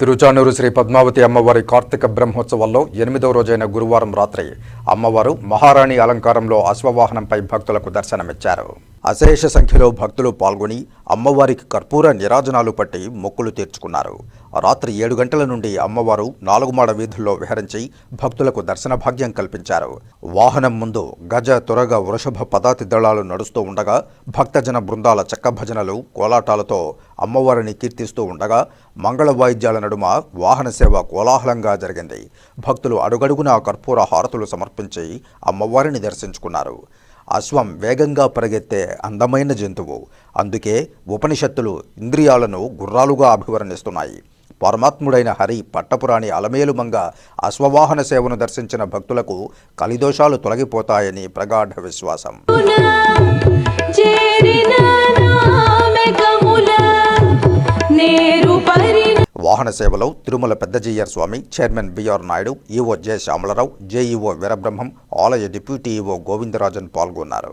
తిరుచానూరు శ్రీ పద్మావతి అమ్మవారి కార్తీక బ్రహ్మోత్సవాల్లో ఎనిమిదవ రోజైన గురువారం రాత్రి అమ్మవారు మహారాణి అలంకారంలో అశ్వవాహనంపై భక్తులకు దర్శనమిచ్చారు. అశేష సంఖ్యలో భక్తులు పాల్గొని అమ్మవారికి కర్పూర నిరాజనాలు పట్టి మొక్కులు తీర్చుకున్నారు. రాత్రి ఏడు గంటల నుండి అమ్మవారు నాలుగుమాడ వీధుల్లో విహరించి భక్తులకు దర్శన భాగ్యం కల్పించారు. వాహనం ముందు గజ తురగ వృషభ పదాతి దళాలు నడుస్తూ ఉండగా భక్తజన బృందాల చెక్క భజనలు కోలాటాలతో అమ్మవారిని కీర్తిస్తూ ఉండగా మంగళ వాయిద్యాల నడుమ వాహన సేవ కోలాహలంగా జరిగింది. భక్తులు అడుగడుగునా కర్పూర హారతులు సమర్పించి అమ్మవారిని దర్శించుకున్నారు. అశ్వం వేగంగా పరిగెత్తే అందమైన జంతువు. అందుకే ఉపనిషత్తులు ఇంద్రియాలను గుర్రాలుగా అభివర్ణిస్తున్నాయి. పరమాత్ముడైన హరి పట్టపురాణి అలమేలుమంగ అశ్వవాహన సేవను దర్శించిన భక్తులకు కలిదోషాలు తొలగిపోతాయని ప్రగాఢ విశ్వాసం. చేరిన నామెకముల వాహన సేవలో Tirumala Peddajeeyar Swami chairman BR Naidu EO J. Syamalarao JEO Veerabrahmam ఆలయ డిప్యూటీ ఈవో గోవిందరాజన్ పాల్గొన్నారు.